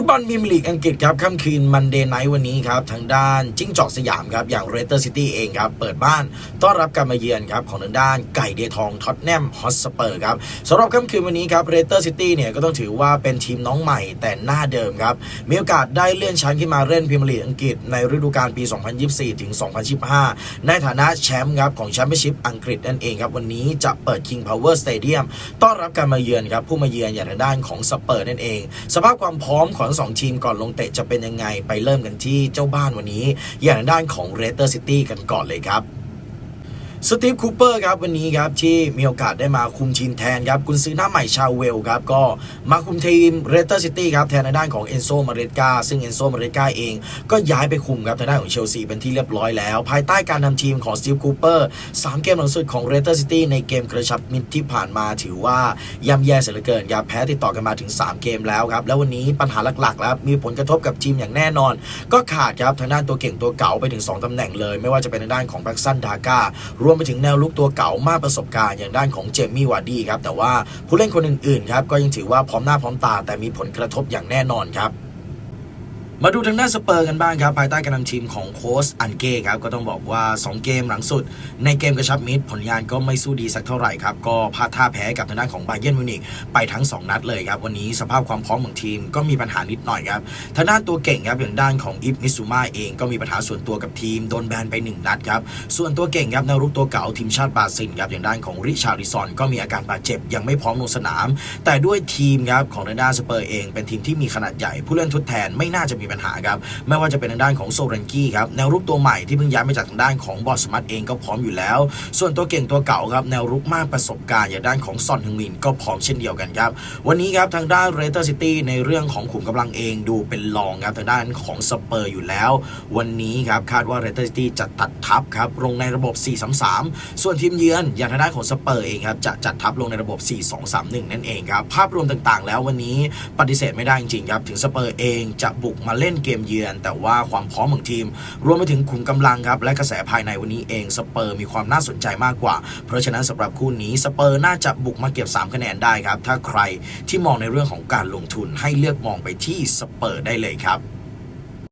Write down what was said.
ฟุตบอลพรีเมียร์ลีกอังกฤษครับค่ำคืนมันเดย์ไนท์วันนี้ครับ ทางด้านจิ้งจอกสยามครับ อย่างเรเตอร์ซิตี้เองครับ เปิดบ้านต้อนรับการมาเยือนครับ ของทางด้านไก่เดทองท็อตแนมฮอตสเปอร์ครับสำหรับค่ำคืนวันนี้ครับเรเตอร์ซิตี้เนี่ย ก็ต้องถือว่าเป็นทีมน้องใหม่แต่หน้าเดิมครับ มีโอกาสได้เลื่อนชั้นขึ้นมาเล่นพรีเมียร์ลีกอังกฤษในฤดูกาลปี 2024 ถึง 2025 ในฐานะแชมป์ครับของแชมเปี้ยนชิพอังกฤษนั่นเองครับวันนี้จะเปิด King Power Stadium ต้อนรับการมาเยือนครับผู้มาเยือนอย่างทางด้านของสเปอร์นั่นเอง สภาพความพร้อมของทั้งสองทีมก่อนลงเตะจะเป็นยังไงไปเริ่มกันที่เจ้าบ้านวันนี้ อย่างด้านของเรสเตอร์ซิตี้กันก่อนเลยครับ สตีฟคูเปอร์ครับวันนี้ครับที่มีโอกาสได้มาคุมทีมแทนครับกุนซื้อหน้าใหม่ชาวเวลครับก็มาคุมทีมเรเตอร์ซิตี้ครับแทนในด้านของเอนโซมาเรตกาซึ่งเอนโซมาเรตกาเองก็ย้ายไปคุมครับทางด้านของเชลซีเป็นที่เรียบร้อยแล้ว ภายใต้การทำทีมของสตีฟคูเปอร์สามเกมหลังสุดของเรเตอร์ซิตี้ในเกมกระชับมิตรที่ผ่านมาถือว่าย่ำแย่เสียเหลือเกินครับแพ้ติดต่อกันมาถึง 3 เกมแล้วครับแล้ววันนี้ปัญหาหลักๆแล้วมีผลกระทบกับทีมอย่างแน่นอน ก็ขาดครับทางด้านตัวเก่งตัวเก่าไปถึง 2ตำแหน่งเลย ไม่ว่าจะเป็นทางด้านของแบ็กซันดาก้ารวมไปถึงแนวลุกตัวเก่ามากประสบการณ์อย่างด้านของเจมี่วาร์ดี้ครับแต่ว่าผู้เล่นคนอื่นๆครับก็ยังถือว่าพร้อมหน้าพร้อมตาแต่มีผลกระทบอย่างแน่นอนครับ มาดูทางด้านสเปอร์กันบ้างครับ ภายใต้การนำทีมของโค้ชอันเก้ครับ ก็ต้องบอกว่า 2 เกมหลังสุด ในเกมกระชับมิตรผลงานก็ไม่สู้ดีสักเท่าไหร่ครับ ก็พลาดท่าแพ้กับทางด้านของไบเยนมิวนิกไปทั้ง 2 นัดเลยครับ วันนี้สภาพความพร้อมของทีมก็มีปัญหานิดหน่อยครับทางด้านตัวเก่งครับอย่างด้านของอิฟมิซูมาเองก็มีปัญหาส่วนตัวกับทีมโดนแบนไป 1 นัดครับส่วนตัวเก่งครับแนวรุกตัวเก่าทีมชาติบราซิลครับอย่างด้านของริชาร์ลิซอนก็มีอาการบาดเจ็บยังไม่พร้อมลงสนาม แต่ด้วยทีมครับของทางด้านสเปอร์เอง เป็นทีมที่มีขนาดใหญ่ผู้เล่นทดแทนไม่น่าจะมีปัญหาครับไม่ว่าจะเป็นทางด้านของโซเรนกี้ครับแนวรุกตัวใหม่ที่เพิ่งย้ายมาจากทางด้านของบอสมัตเองก็พร้อมอยู่แล้ว ส่วนตัวเก่งตัวเก่าครับแนวรุกมากประสบการณ์อย่างด้านของซอนฮึงมินก็พร้อมเช่นเดียวกันครับวันนี้ครับทางด้านเรเตอร์ซิตี้ในเรื่องของขุมกำลังเองดูเป็นรองครับทางด้านของสเปอร์อยู่แล้ว วันนี้ครับคาดว่าเรเตอร์ซิตี้จะตัดทัพครับลงในระบบ 4-3-3 ส่วนทีมเยือนอย่างทางด้านของสเปอร์เองครับจะจัดทัพลงในระบบ 4-2-3-1 นั่นเองครับภาพรวมต่างๆ แล้ววันนี้ปฏิเสธไม่ได้จริงๆครับถึงสเปอร์เองจะบุกมาเล่นเกมเยือน แต่ว่าความพร้อมของทีม รวมไปถึงขุมกำลังครับและกระแสภายในวันนี้เองสเปอร์มีความน่าสนใจมากกว่า เพราะฉะนั้นสำหรับคู่นี้สเปอร์น่าจะบุกมาเก็บ 3 คะแนนได้ครับ ถ้าใครที่มองในเรื่องของการลงทุนให้เลือกมองไปที่สเปอร์ได้เลยครับ